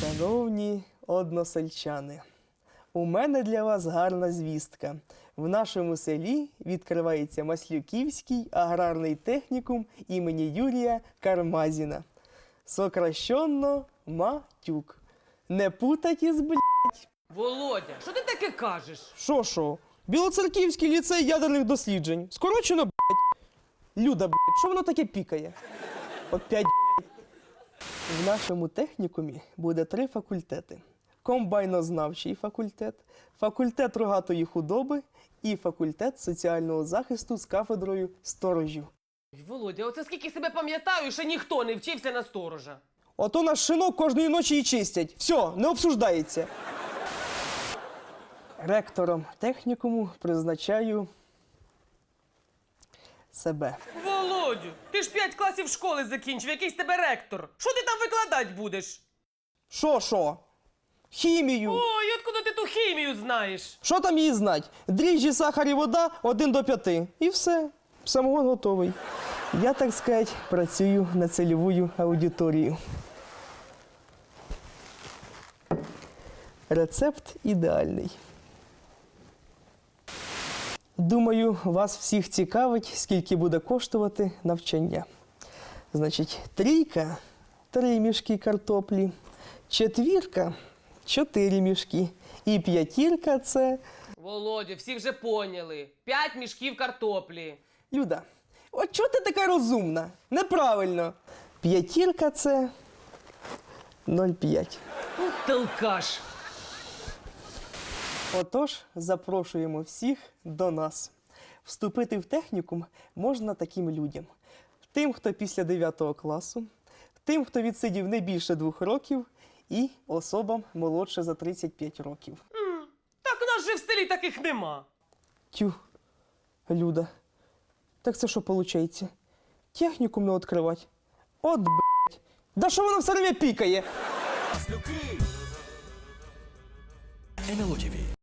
Шановні односельчани, у мене для вас гарна звістка. В нашому селі відкривається Маслюківський аграрний технікум імені Юрія Кармазіна. Сокращенно Матюк. Не путать із бл... Володя, що ти таке кажеш? Шо шо? Білоцерківський ліцей ядерних досліджень. Скорочено, блядь. Люда, блядь, що воно таке пікає? Блядь. В нашому технікумі буде три факультети: комбайнознавчий факультет, факультет рогатої худоби і факультет соціального захисту з кафедрою сторожів. Ой, Володя, оце скільки себе пам'ятаю, ще ніхто не вчився на сторожа. Ото наш шинок кожної ночі і чистять. Все, не обсуждається. Ректором технікуму призначаю себе. Володю, ти ж п'ять класів школи закінчив, якийсь тебе ректор. Що ти там викладати будеш? Що, що? Хімію. Ой, откуда ти ту хімію знаєш? Що там її знать? Дріжджі, сахар і вода 1 до 5. І все. Самогон готовий. Я, так сказати, працюю на цільову аудиторію. Рецепт ідеальний. Думаю, вас всіх цікавить, скільки буде коштувати навчання. Значить, трійка три мішки картоплі, четвірка чотири мішки. І п'ятірка це. Володя, всі вже поняли. П'ять мішків картоплі. Люда, от чого ти така розумна? Неправильно. П'ятірка це 0,5. Ну. Отож, запрошуємо всіх до нас. Вступити в технікум можна таким людям: тим, хто після 9 класу, тим, хто відсидів не більше двох років, і особам молодше за 35 років. Так у нас же в селі таких нема. Тю, Люда, так це що виходить? Технікум не відкривати? От блять. Да що воно все время пікає? НЛО ТВ